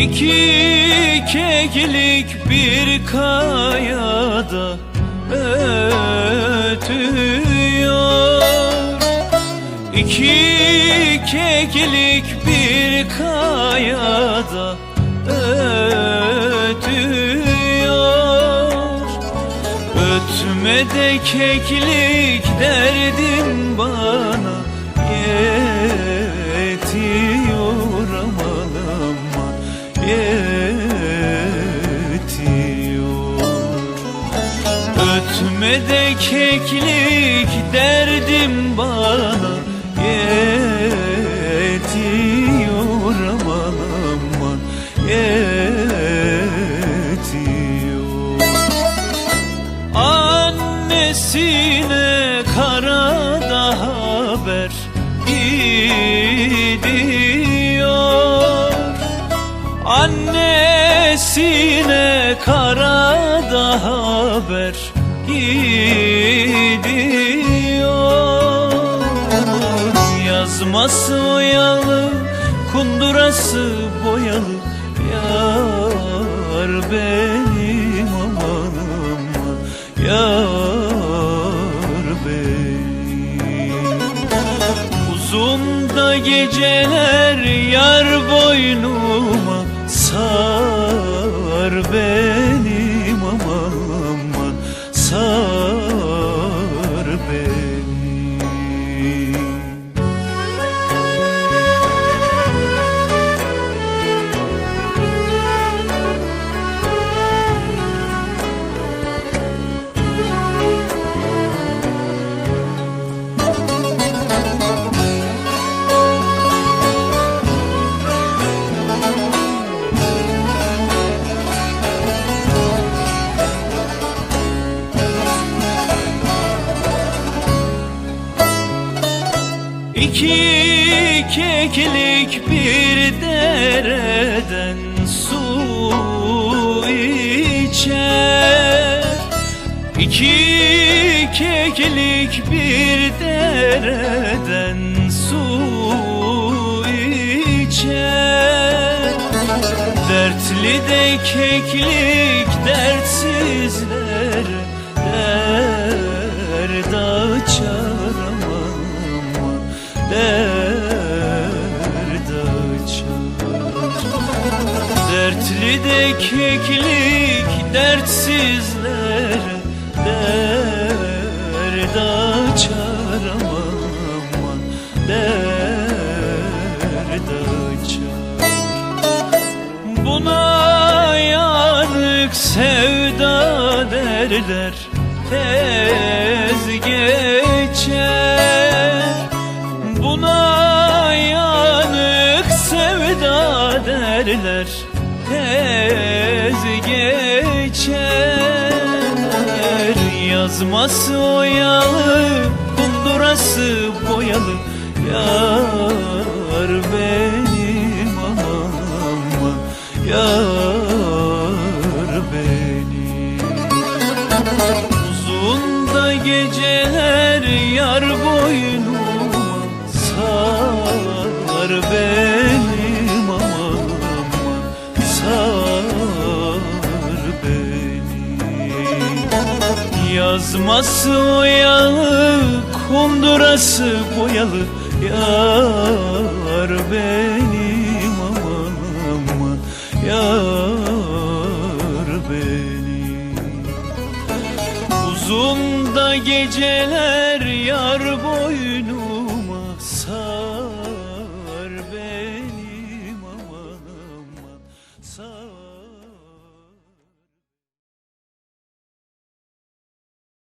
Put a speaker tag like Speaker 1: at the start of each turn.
Speaker 1: İki keklik bir kayada ötüyor. İki keklik bir kayada ötüyor. Ötme de keklik derdim bana aman yetiyor. Ötme de keklik derdim bana yetiyor. Aman aman yetiyor. Annesine karada haber gidiyor Annesine karada haber gidiyor. Yazması oyalı, kundurası boyalı Yar benim aman aman Yar benim. Uzun da geceler yar boynuma Sar benim İki keklik bir dereden su içer. İki keklik bir dereden su içer. Dertli de keklik dertsizler Derd açar Dertli de keklik dertsizler Derd açar aman Derd açar. Buna yanık sevda derler Tez geçer. Buna yanık sevda derler Tez Yazması oyalı Kundurası boyalı. Yar benim aman Yar benim. Uzun da geceler yar boynuma Sar benim Yazması oyalı Kundurası boyalı. Yar benim aman aman Yar benim. Uzun da geceler yar boynu